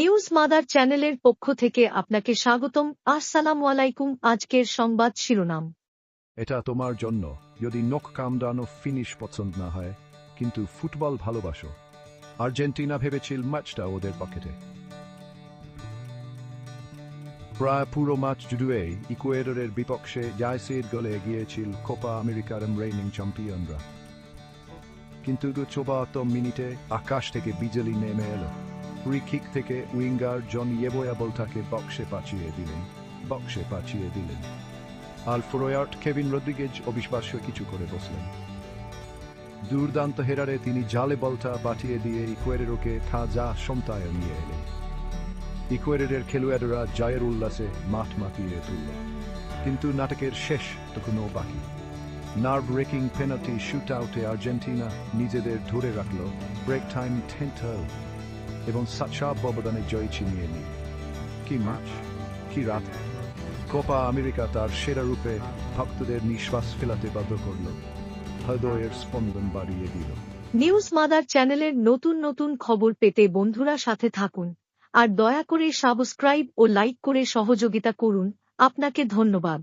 News mother চ্যানেলের পক্ষ থেকে আপনাকে স্বাগতম। আসসালামু আলাইকুম। আজকের সংবাদ শিরোনাম। এটা তোমার জন্য। যদি নখ কামড়ানো ফিনিশ পছন্দ না হয়, কিন্তু ফুটবল ভালোবাসো। আর্জেন্টিনা ভেবেছিল ম্যাচটা ওদের পকেটে। প্রায় পুরো ম্যাচ জুড়ে ইকুয়েডরের বিপক্ষে জায়সির গলে গিয়েছিল কোপা আমেরিকার রেইনিং চ্যাম্পিয়নরা কিন্তু চৌবাত্তর মিনিটে আকাশ থেকে বিজলি নেমে এলো। ফ্রি কিক থেকে উইঙ্গার জন ইয়েবোয়া বলটাকে বক্সে পাঠিয়ে দিলেন বক্সে পাঠিয়ে দিলেন। আর ফ্রোয়ার্ট কেভিন রদ্রিগেজ অবিশ্বাস্য কিছু করে বসলেন। দুর্দান্ত হেরারে তিনি জালে বলটা পাঠিয়ে দিয়ে ইকুয়েরেরোকে খাজা সমতায় নিয়ে এলেন। ইকুয়েরের খেলোয়াড়রা জয়ের উল্লাসে মাঠ মাতিয়ে তুলল কিন্তু নাটকের শেষ তখনও বাকি। নার্ভ ব্রেকিং পেনাল্টি শুট আউটে আর্জেন্টিনা নিজেদের ধরে রাখল ব্রেক টাইম টেন্টাল এবং সাতসাব অবদানে জয় ছিনিয়ে নিল কি ম্যাচ কি রাত কোপা আমেরিকা তার সেরা রূপে ভক্তদের নিঃশ্বাস ফেলাতে বাধ্য করল হৃদয়ের স্পন্দন বাড়িয়ে দিল নিউজ মাদার চ্যানেলের নতুন নতুন খবর পেতে বন্ধুরা সাথে থাকুন আর দয়া করে সাবস্ক্রাইব ও লাইক করে সহযোগিতা করুন আপনাকে ধন্যবাদ